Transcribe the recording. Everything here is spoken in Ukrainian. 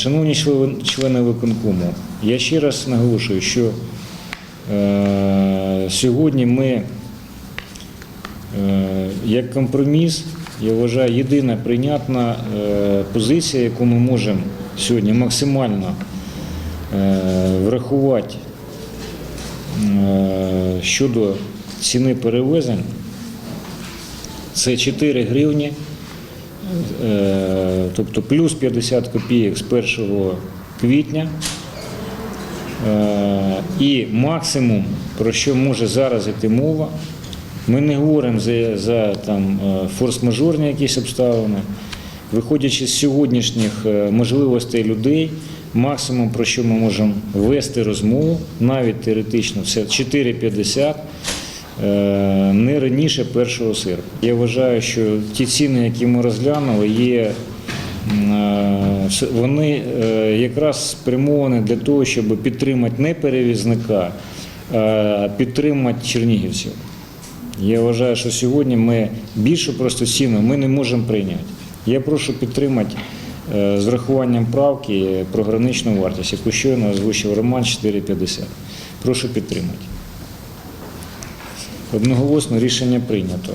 Шановні члени- виконкому, я ще раз наголошую, що е, сьогодні ми е, як компроміс, я вважаю, єдина прийнятна е, позиція, яку ми можемо сьогодні максимально е, врахувати е, щодо ціни перевезень, це 4 гривні, тобто плюс 50 копійок з 1 квітня. Е, І максимум, про що може зараз йти мова, ми не говоримо за, за там, е, форс-мажорні якісь обставини. Виходячи з сьогоднішніх е, можливостей людей, максимум, про що ми можемо вести розмову, навіть теоретично, це 4,50 е, не раніше 1 серпня. Я вважаю, що ті ціни, які ми розглянули, є е, вони е, якраз спрямовані для того, щоб підтримати не перевізника, а підтримати чернігівців. Я вважаю, що сьогодні ми більшу просто ціну ми не можемо прийняти. Я прошу підтримати е, з врахуванням правки про граничну вартість, яку щойно озвучив Роман 4,50. Прошу підтримати. Одноголосно рішення прийнято.